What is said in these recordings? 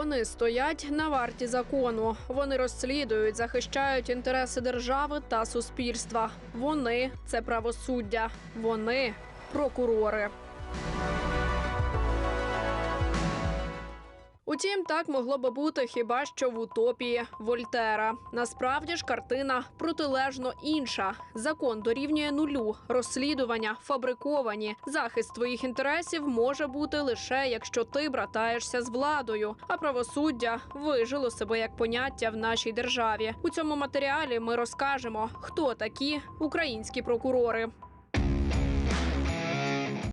Вони стоять на варті закону. Вони розслідують, захищають інтереси держави та суспільства. Вони це правосуддя. Вони прокурори. Утім, так могло би бути хіба що в утопії Вольтера. Насправді ж картина протилежно інша. Закон дорівнює нулю. Розслідування фабриковані. Захист твоїх інтересів може бути лише якщо ти братаєшся з владою. А правосуддя вижило себе як поняття в нашій державі. У цьому матеріалі ми розкажемо, хто такі українські прокурори.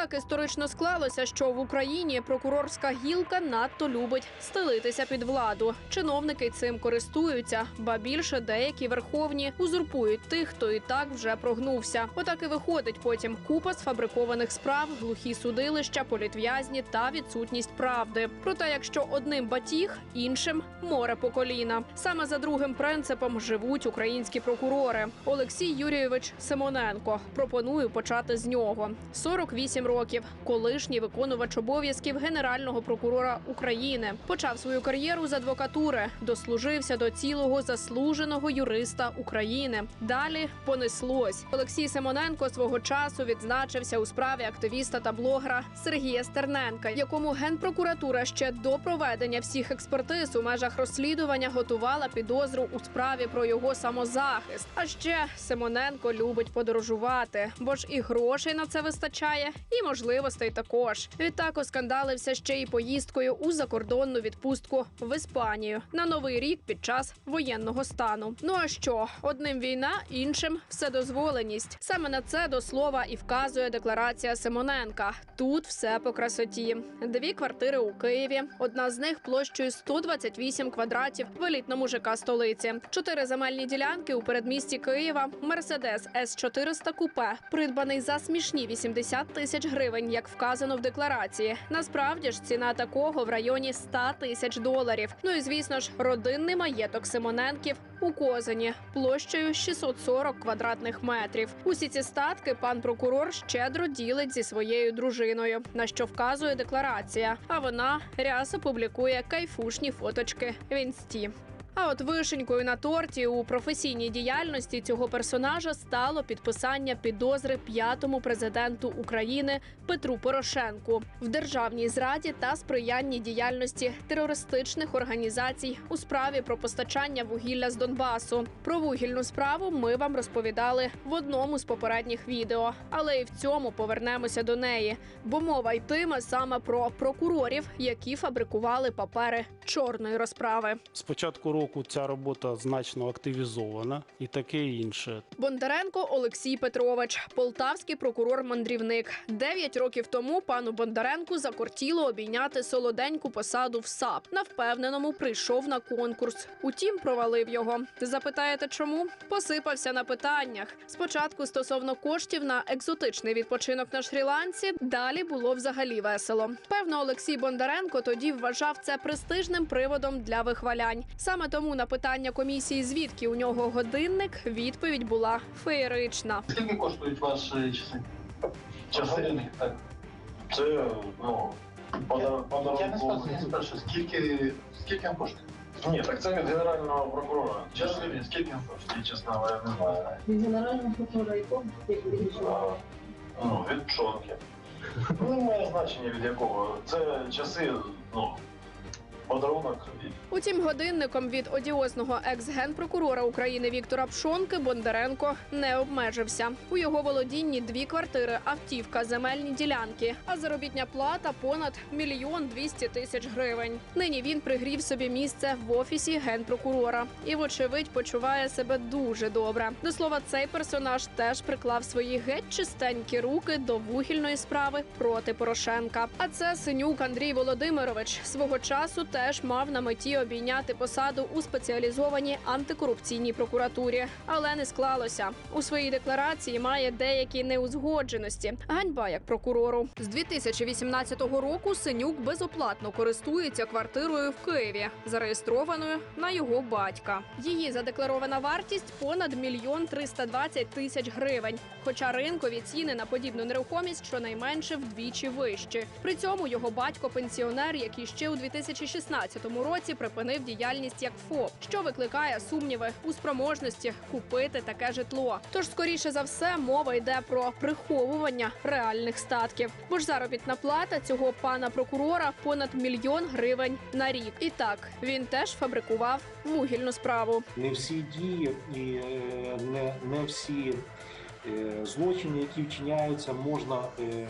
Так історично склалося, що в Україні прокурорська гілка надто любить стелитися під владу. Чиновники цим користуються, ба більше деякі верховні узурпують тих, хто і так вже прогнувся. Отак і виходить потім купа сфабрикованих справ, глухі судилища, політв'язні та відсутність правди. Проте, якщо одним батіг, іншим море по коліна. Саме за другим принципом живуть українські прокурори. Олексій Юрійович Симоненко. Пропоную почати з нього. 48 років, колишній виконувач обов'язків генерального прокурора України. Почав свою кар'єру з адвокатури, дослужився до цілого заслуженого юриста України. Далі понеслось. Олексій Симоненко свого часу відзначився у справі активіста та блогера Сергія Стерненка, якому генпрокуратура ще до проведення всіх експертиз у межах розслідування готувала підозру у справі про його самозахист. А ще Симоненко любить подорожувати, бо ж і грошей на це вистачає, і можливостей також. Відтак оскандалився ще й поїздкою у закордонну відпустку в Іспанію на новий рік під час воєнного стану. Ну а що? Одним війна, іншим вседозволеність. Саме на це до слова і вказує декларація Симоненка. Тут все по красоті. Дві квартири у Києві. Одна з них площею 128 квадратів в елітному ЖК столиці. Чотири земельні ділянки у передмісті Києва. Мерседес С 400 купе, придбаний за смішні 80 тисяч гривень, як вказано в декларації. Насправді ж ціна такого в районі 100 тисяч доларів. Ну і звісно ж, родинний маєток Симоненків у Козині площею 640 квадратних метрів. Усі ці статки пан прокурор щедро ділить зі своєю дружиною, на що вказує декларація. А вона рясно публікує кайфушні фоточки в інсті. А от вишенькою на торті у професійній діяльності цього персонажа стало підписання підозри п'ятому президенту України Петру Порошенку в державній зраді та сприянні діяльності терористичних організацій у справі про постачання вугілля з Донбасу. Про вугільну справу ми вам розповідали в одному з попередніх відео, але і в цьому повернемося до неї, бо мова йтиме саме про прокурорів, які фабрикували папери чорної розправи. З початку року ця робота значно активізована і таке інше. Бондаренко Олексій Петрович, полтавський прокурор-мандрівник. Дев'ять років тому пану Бондаренку закортіло обійняти солоденьку посаду в САП. На впевненому прийшов на конкурс. Утім, провалив його. Запитаєте, чому? Посипався на питаннях. Спочатку стосовно коштів на екзотичний відпочинок на Шрі-Ланці, далі було взагалі весело. Певно, Олексій Бондаренко тоді вважав це престижним приводом для вихвалянь. Саме тому на питання комісії, звідки у нього годинник, відповідь була феєрична. Скільки коштують ваші часи? Часи? Так. Це ну подар- Я не подарунку. спрашиваю, я спрашиваю, скільки, скільки коштує? Ні, так це від генерального прокурора. Чесно, скільки він коштує? Чесно говоря, не знаю. Від генерального прокурора якого? Ну, від чорки. Ну, немає значення від якого. Це часи, ну, подарунок. Утім, годинником від одіозного екс-генпрокурора України Віктора Пшонки Бондаренко не обмежився. У його володінні дві квартири, автівка, земельні ділянки, а заробітня плата понад мільйон двісті тисяч гривень. Нині він пригрів собі місце в офісі генпрокурора і, вочевидь, почуває себе дуже добре. До слова, цей персонаж теж приклав свої геть чистенькі руки до вугільної справи проти Порошенка. А це синюк Андрій Володимирович свого часу теж мав на меті обійняти посаду у спеціалізованій антикорупційній прокуратурі, але не склалося. У своїй декларації має деякі неузгодженості. Ганьба як прокурору з 2018 року. Синюк безоплатно користується квартирою в Києві, зареєстрованою на його батька. Її задекларована вартість понад мільйон 320 тисяч гривень. Хоча ринкові ціни на подібну нерухомість щонайменше вдвічі вищі. При цьому його батько пенсіонер, який ще у 2016 2016 році припинив діяльність як ФОП, що викликає сумніви у спроможності купити таке житло. Тож, скоріше за все, мова йде про приховування реальних статків. Бо ж заробітна плата цього пана прокурора понад мільйон гривень на рік. І так він теж фабрикував вугільну справу. не всі дії і е, не, не всі злочини, які вчиняються, можна е,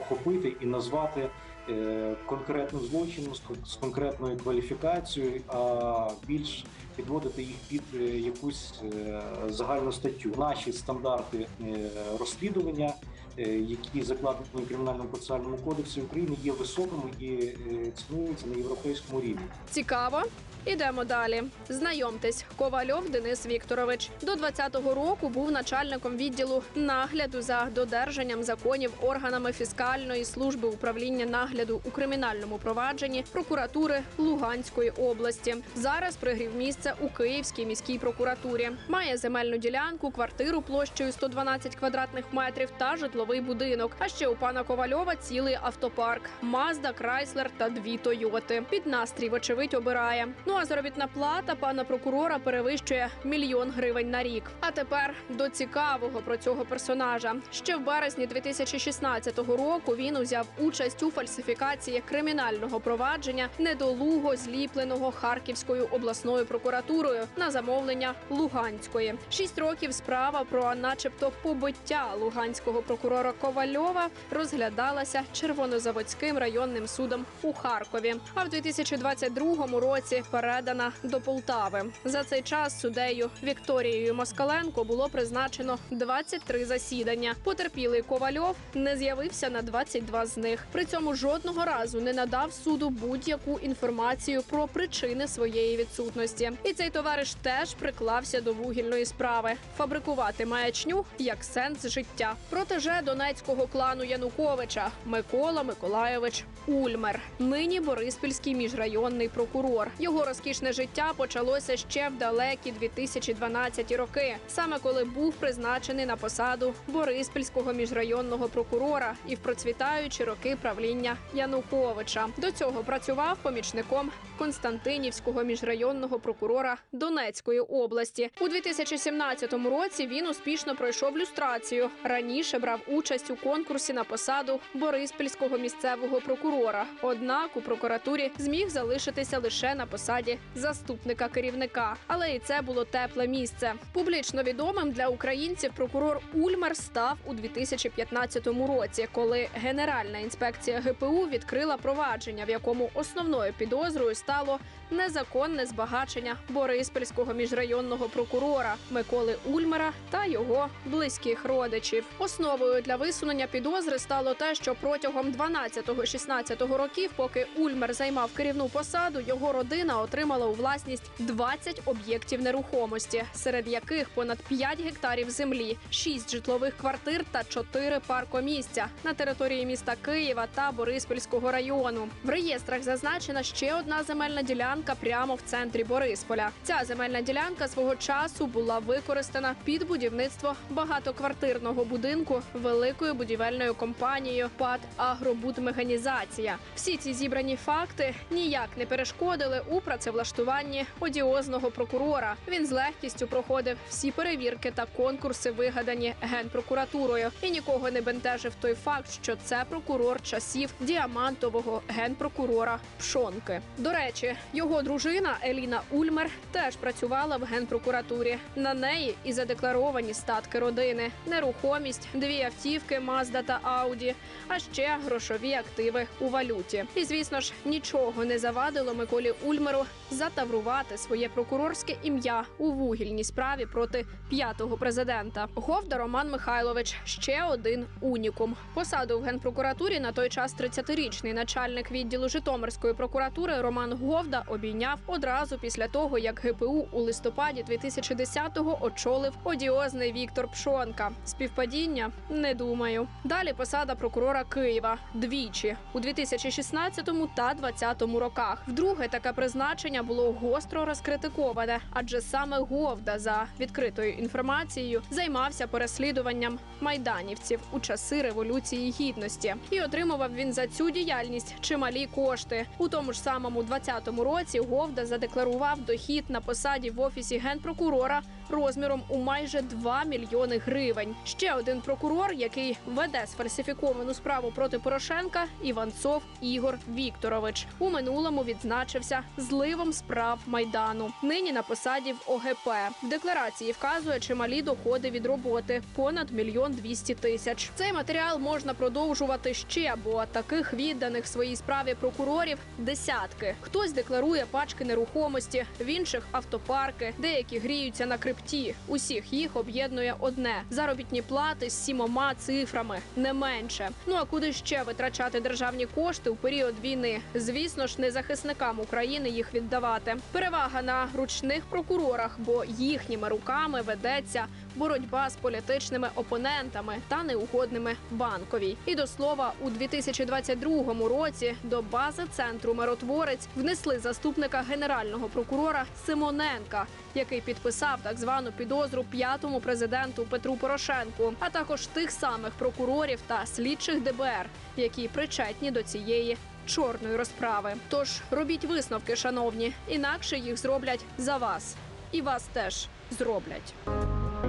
охопити і назвати е, конкретним злочином з конкретною кваліфікацією, а більш підводити їх під е, якусь е, загальну статтю. Наші стандарти е, розслідування. Е, Які закладені в кримінальному процесуальному кодексі України є високими і е, цінуються на європейському рівні. Цікаво. Ідемо далі. Знайомтесь, Ковальов Денис Вікторович до 20-го року був начальником відділу нагляду за додержанням законів органами фіскальної служби управління нагляду у кримінальному провадженні прокуратури Луганської області. Зараз пригрів місце у Київській міській прокуратурі. Має земельну ділянку, квартиру площею 112 квадратних метрів та житловий будинок. А ще у пана Ковальова цілий автопарк: Мазда, Крайслер та дві Тойоти. Під настрій, вочевидь, обирає. Ну а заробітна плата пана прокурора перевищує мільйон гривень на рік. А тепер до цікавого про цього персонажа. Ще в березні 2016 року він узяв участь у фальсифікації кримінального провадження недолуго зліпленого Харківською обласною прокуратурою на замовлення Луганської. Шість років справа про, начебто, побиття луганського прокурора Ковальова розглядалася Червонозаводським районним судом у Харкові. А в 2022 році передана до Полтави. За цей час суддею Вікторією Москаленко було призначено 23 засідання. Потерпілий Ковальов не з'явився на 22 з них. При цьому жодного разу не надав суду будь-яку інформацію про причини своєї відсутності. І цей товариш теж приклався до вугільної справи фабрикувати маячню як сенс життя. Протеже донецького клану Януковича Микола Миколайович Ульмер, нині Бориспільський міжрайонний прокурор. Його розкішне життя почалося ще в далекі 2012 роки, саме коли був призначений на посаду Бориспільського міжрайонного прокурора і в процвітаючі роки правління Януковича. До цього працював помічником Константинівського міжрайонного прокурора Донецької області. У 2017 році він успішно пройшов люстрацію. Раніше брав участь у конкурсі на посаду Бориспільського місцевого прокурора. Однак у прокуратурі зміг залишитися лише на посаді заступника керівника. Але і це було тепле місце. Публічно відомим для українців прокурор Ульмер став у 2015 році, коли Генеральна інспекція ГПУ відкрила провадження, в якому основною підозрою стало незаконне збагачення Бориспільського міжрайонного прокурора Миколи Ульмера та його близьких родичів. Основою для висунення підозри стало те, що протягом 12-16 років, поки Ульмер займав керівну посаду, його родина отримала у власність 20 об'єктів нерухомості, серед яких понад 5 гектарів землі, 6 житлових квартир та 4 паркомісця на території міста Києва та Бориспільського району. В реєстрах зазначена ще одна земельна ділянка прямо в центрі Борисполя. Ця земельна ділянка свого часу була використана під будівництво багатоквартирного будинку великою будівельною компанією ПАД «Агробудмеханізація». Всі ці зібрані факти ніяк не перешкодили у працевлаштуванні одіозного прокурора. Він з легкістю проходив всі перевірки та конкурси, вигадані генпрокуратурою, і нікого не бентежив той факт, що це прокурор часів діамантового генпрокурора Пшонки. До речі, його дружина Еліна Ульмер теж працювала в генпрокуратурі. На неї і задекларовані статки родини, нерухомість, дві автівки Мазда та Ауді, а ще грошові активи у валюті. І звісно ж, нічого не завадило Миколі Ульмеру затаврувати своє прокурорське ім'я у вугільній справі проти п'ятого президента. Говда Роман Михайлович ще один унікум. Посаду в генпрокуратурі на той час 30-річний начальник відділу Житомирської прокуратури Роман Говда обійняв одразу після того, як ГПУ у листопаді 2010-го очолив одіозний Віктор Пшонка. Співпадіння не думаю. Далі посада прокурора Києва двічі у 2016 та 2020 роках. Вдруге таке призначення було гостро розкритиковане, адже саме Говда за відкритою інформацією займався переслідуванням майданівців у часи революції гідності, і отримував він за цю діяльність чималі кошти. У тому ж самому 2020 році Говда задекларував дохід на посаді в офісі генпрокурора розміром у майже 2 мільйони гривень. Ще один прокурор, який веде сфальсифіковану справу проти Порошенка, Іванцов Ігор Вікторович. У минулому відзначився зливом справ майдану. Нині на посаді в ОГП. В декларації вказує чималі доходи від роботи понад мільйон двісті тисяч. Цей матеріал можна продовжувати ще, бо таких відданих своїй справі прокурорів десятки. Хтось декларує пачки нерухомості, в інших автопарки, деякі гріються на крипті. Усіх їх об'єднує одне заробітні плати з сімома цифрами, не менше. Ну а куди ще витрачати державні кошти у період війни? Звісно ж, не захисникам України їх віддавати. Перевага на ручних прокурорах, бо їхніми руками ведеться боротьба з політичними опонентами та неугодними банковій. І до слова, у 2022 році до бази центру миротворець внесли заступника генерального прокурора Симоненка, який підписав так звану підозру п'ятому президенту Петру Порошенку, а також тих самих прокурорів та слідчих ДБР, які причетні до цієї. Чорної розправи. Тож робіть висновки, шановні, інакше їх зроблять за вас, і вас теж зроблять.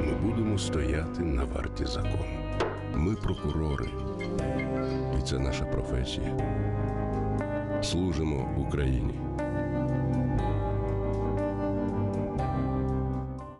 Ми будемо стояти на варті закону. Ми прокурори, і це наша професія. Служимо Україні.